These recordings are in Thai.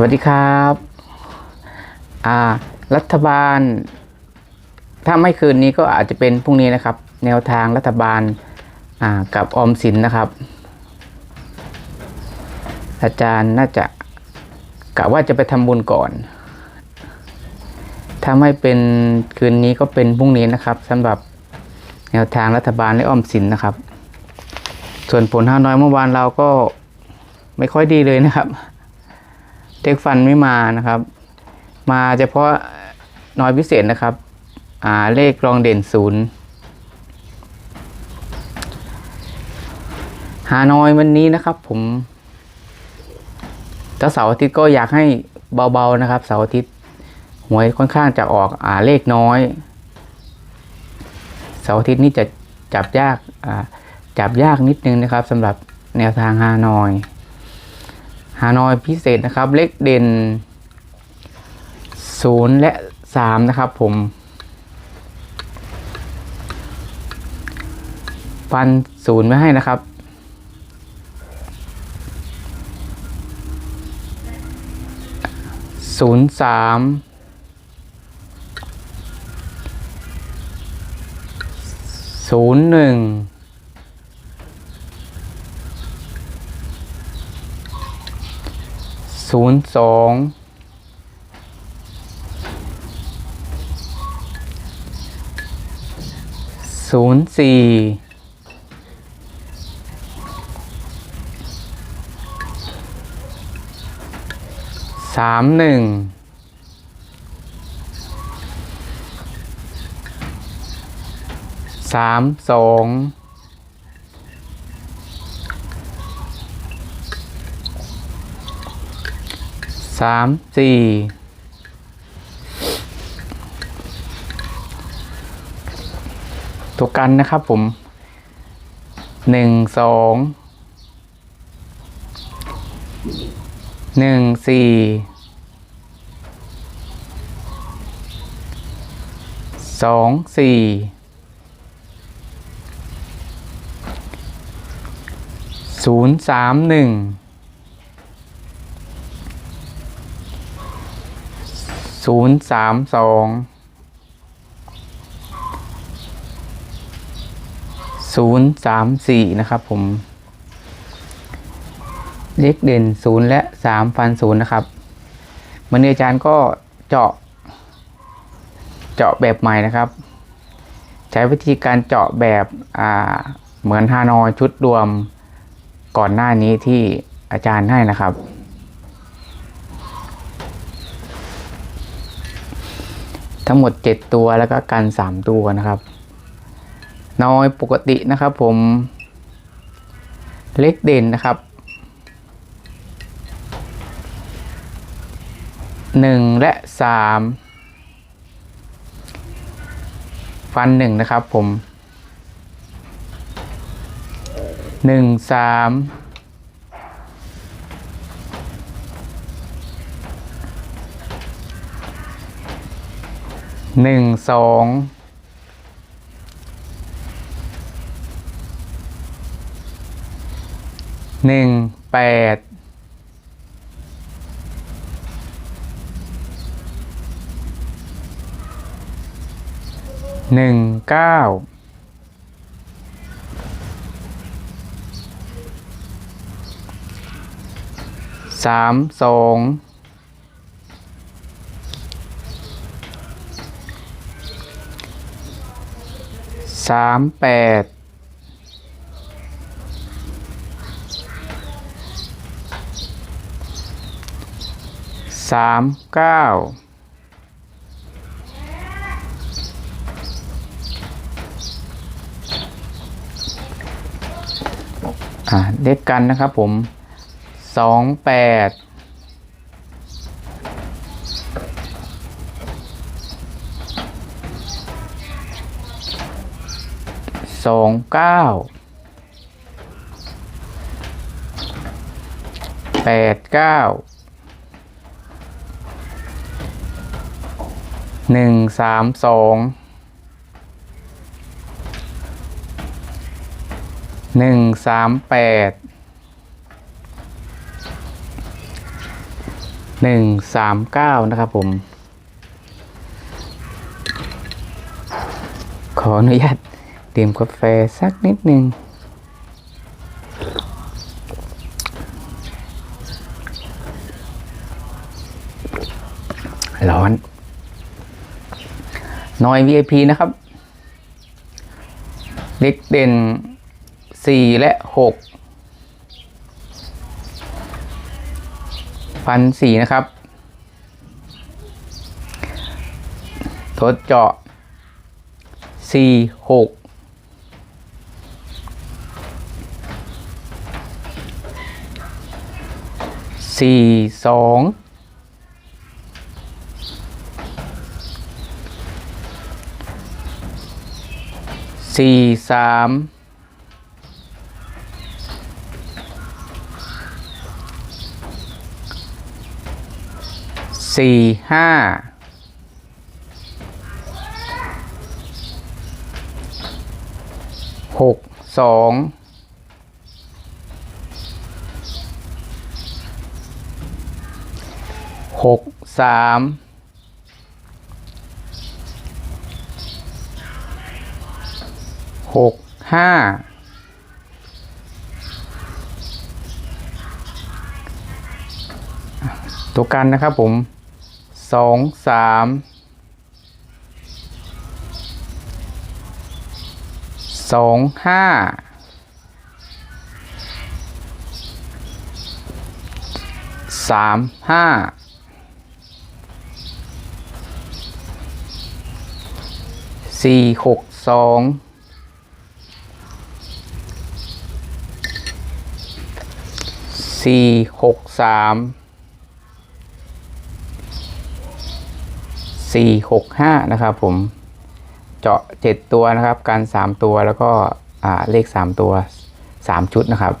วัสดีครับรัฐบาล ถ้าไม่คืนนี้ก็อาจจะเป็นพรุ่งนี้นะครับ แนวทางรัฐบาลกับออมสินนะครับ อาจารย์น่าจะกะว่าจะไปทำบุญก่อน ถ้าไม่เป็นคืนนี้ก็เป็นพรุ่งนี้นะครับสำหรับแนวทางรัฐบาลและออมสินนะครับ ส่วนผลห้าน้อยเมื่อวานเราก็ไม่ค่อยดีเลยนะครับ เทคฟันไม่มานะครับ มาเฉพาะน้อยพิเศษนะครับอ่าเลขรองเด่นศูนย์หาน้อยวันนี้นะครับ ผมถ้าเสาร์อาทิตย์ก็อยากให้เบาๆนะครับเสาร์อาทิตย์หวยค่อนข้างจะออกอ่าเลขน้อยเสาร์อาทิตย์นี้จะจับยากอ่าจับยากนิดนึงนะครับสำหรับแนวทางฮานอย ฮานอยพิเศษนะครับ เลขเด่นศูนย์และสามนะครับผม ฟันศูนย์ไม่ให้นะครับ ศูนย์สามศูนย์หนึ่ง ศูนย์สองศูนย์สี่สามหนึ่งสามสอง สามสี่ตัวกันนะครับผมหนึ่งสองหนึ่งสี่สองสี่ศูนย์สามหนึ่ง ศูนย์สามสองศูนย์สามสี่นะครับผม เลขเด่นศูนย์และสามฟันศูนย์นะครับมันนี้อาจารย์ก็เจาะ เจาะแบบใหม่นะครับ ใช้วิธีการเจาะแบบเหมือนฮานอยชุดรวมก่อนหน้านี้ที่อาจารย์ให้นะครับ ทั้งหมด 7 ตัวแล้วก็กัน 3 ตัวนะครับ น้อยปกตินะครับผม เล็กเด่นนะครับ 1 และ 3 ฟัน 1 นะครับผม 1 3 หนึ่งสองหนึ่งแปดหนึ่งเก้าสามสอง สามแปดสามเก้าอ่าเด็กกันนะครับผมสองแปด องเก้าแปดเก้าหนึ่งสามสองหนึ่งสามแปดหนึ่งสามเก้านะครับผม ขออนุญาต ดื่มกาแฟสักนิดหนึ่งร้อน นอย VIP นะครับ เล็กเด่น 4 และ 6 พันสี่นะครับ ทดเจาะสี่หก สี่สองสี่สามสี่ห้าหกสอง หกสามหกห้าตัวกันนะครับผมสองสามสองห้าสามห้า สี่หกสองสี่หกสามสี่หกห้านะครับผมเจาะเจ็ดตัวนะครับ การสามตัวแล้วก็เลขสามตัวสามชุดนะครับ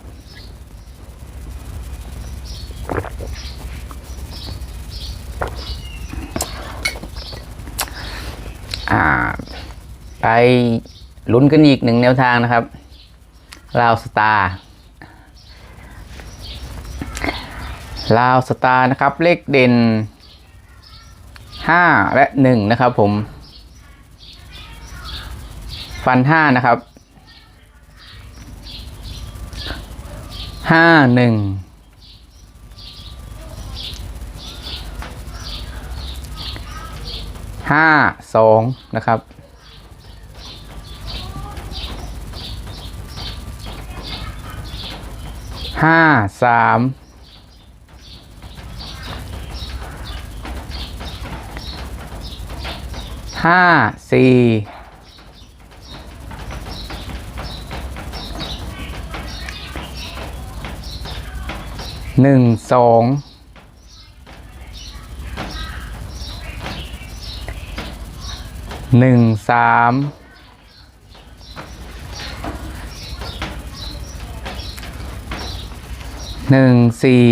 ไปลุ้นกันอีกหนึ่งแนวทางนะครับลาวสตาร์ลาวสตาร์นะครับเลขเด่นห้าและหนึ่งนะครับผม ฟันห้านะครับห้าหนึ่งห้าสองนะครับ ห้าสามห้าสี่หนึ่งสองหนึ่งสาม หนึ่งสี่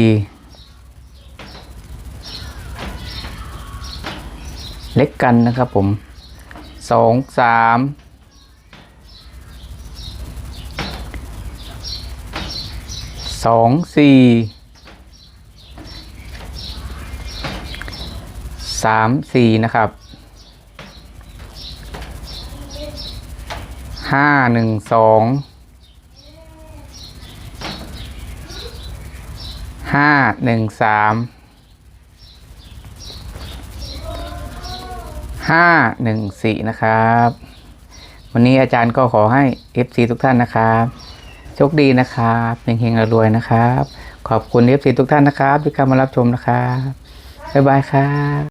เล็กกันนะครับผมสองสามสองสี่สามสี่นะครับห้าหนึ่งสอง ห้าหนึ่งสามห้าหนึ่งสี่นะครับ วันนี้อาจารย์ก็ขอให้ FC ทุกท่านนะครับโชคดีนะครับเฮงๆรวยๆนะครับ ขอบคุณ FC ทุกท่านนะครับที่เข้ามารับชมนะครับบ๊ายบายครับ